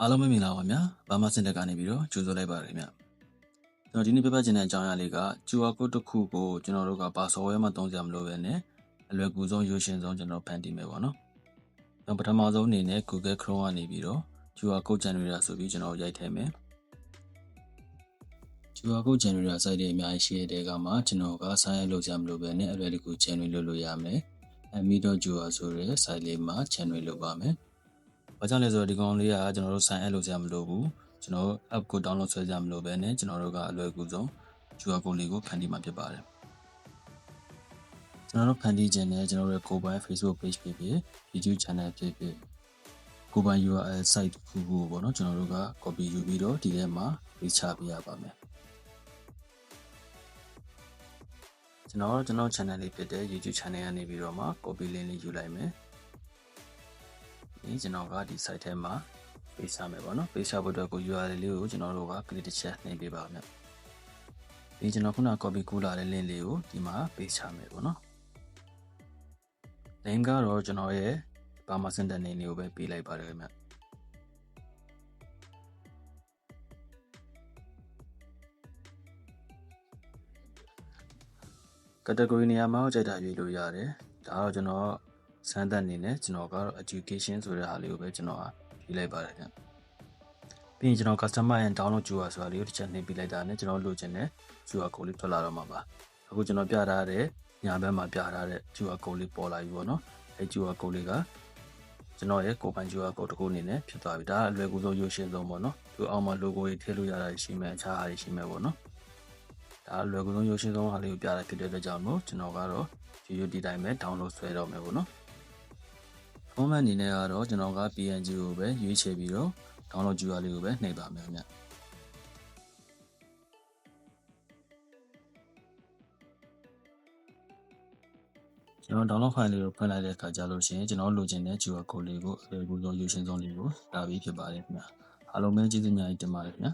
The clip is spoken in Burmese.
အားလုံးပဲမင်္ဂလာပါဗျာဘာမစင်တက်ကနေပြီးတော့ကြိုဆိုလိုက်ပါရခင်ဗျကျွန်တော်ဒီနေ့ပြပြချင်တဲ့အကြောင်းအရာလေးက QR code တစ်ခုကိုကျွန်တော်တို့ကပါ software မှာသုံးစရာမလိုပဲနဲ့အလွယ်ကူဆုံးရိုးရှင်းဆုံးကျွန်တော်ဖန်တီးမယ်ပေါ့နော်ကျွန်တော်ပထမဆုံးအနေနဲ့ Google Chrome ကနေပြီးတော့ QR code generator ဆိုပြီးကျွန်တော်ရိုက်ထည့်မယ် QR code generator site တွေအများကြီးရှိတဲ့ကမှာကျွန်တော်က sign up လုပ်စရာမလိုပဲနဲ့အလွယ်တကူ generate လုပ်လို့ရမယ် ami.jua ဆိုတဲ့ site လေးမှာ generate လုပ်ပါမယ်။ ဘာကြောင့်လဲဆိုတော့ဒီကောင်လေးကကျွန်တော်တို့ sign up လုပ်စရာမလိုဘူး။ကျွန်တော်တို့ app ကို download ဆွဲစရာမလိုပဲနဲ့ကျွန်တော်တို့ကအလွယ်ကူဆုံး QR code လေးကိုဖန်တီးမှာဖြစ်ပါတယ်။ကျွန်တော်တို့ဖန်တီးခြင်းနဲ့ကျွန်တော်တို့ရဲ့ကိုယ်ပိုင် Facebook page ဖြစ်ဖြစ် YouTube channel ဖြစ်ဖြစ်ကိုယ်ပိုင် URL site တစ်ခုခုကိုပေါ့နော်ကျွန်တော်တို့က copy ယူပြီးတော့ဒီထဲမှာပေးချပေးရပါမယ်။ကျွန်တော်ကျွန်တော် channel လေးဖြစ်တဲ့ YouTube channel ကနေပြီးတော့မှ copy link လေးယူလိုက်မယ်။ ဒီကျွန်တော်ကဒီ site ထဲမှာပေးချမယ်ပေါ့နော်။ပေးချဖို့အတွက်ကို URL လေးကိုကျွန်တော်တို့က click တစ်ချက်နှိပ်ပေးပါမယ်။ဒီကျွန်တော်ခုန copy ကူးလာတဲ့ link လေးကိုဒီမှာပေးချမယ်ပေါ့နော်။ link ကတော့ကျွန်တော်ရဲ့ဘာမှစင်တဲ့ name လေးကိုပဲပေးလိုက်ပါတယ်ခင်ဗျ။ category နေရာမှာကြိုက်တာရွေးလို့ရတယ်ဒါတော့ကျွန်တော် စမ်းသပ်အနေနဲ့ကျွန်တော်ကတော့ education ဆိုတဲ့ဟာလေးကိုပဲကျွန်တော်ရွေးလိုက်ပါတယ်ခင်ပြီးရင်ကျွန်တော် customer ရဲ့ download QR ဆိုတာလေးကိုတစ်ချက်နှိပ်ပြလိုက်တာနဲ့ကျွန်တော်လိုချင်တဲ့ QR code လေးထွက်လာတော့မှာပါအခုကျွန်တော်ပြထားတဲ့ညာဘက်မှာပြထားတဲ့ QR code လေးပေါ်လာပြီပေါ့နော်အဲ QR code လေးကကျွန်တော်ရဲ့ကိုယ်ပိုင် QR code တစ်ခုအနေနဲ့ဖြစ်သွားပြီဒါကအလွယ်ကူဆုံးရိုးရှင်းဆုံးပေါ့နော်သူအောက်မှာ logo တွေထည့်လို့ရတာရှိမယ်အခြားဟာတွေရှိမယ်ပေါ့နော်ဒါလွယ်ကူဆုံးရိုးရှင်းဆုံးဟာလေးကိုပြတာဖြစ်တဲ့အတွက်ကြောင့်မို့ကျွန်တော်ကတော့ရိုးရိုးဒီတိုင်းပဲ download ဆွဲတော့မယ်ပေါ့နော် format အနေနဲ့ကတော့ကျွန်တော်က PNG ကိုပဲရွေးချယ်ပြီးတော့ download QR လေးကိုပဲနှိပ်ပါမယ်ခင်ဗျကျွန်တော် download file လေးကိုဖွင့်လိုက်တဲ့အခါကျလို့ရှိရင်ကျွန်တော်လိုချင်တဲ့ QR code လေးကိုအလွယ်ကူဆုံးရိုးရှင်းဆုံးလေးကိုလာပြီးဖြစ်ပါတယ်ခင်ဗျအားလုံးပဲကျေးဇူးများကြီးတင်ပါတယ်ခင်ဗျ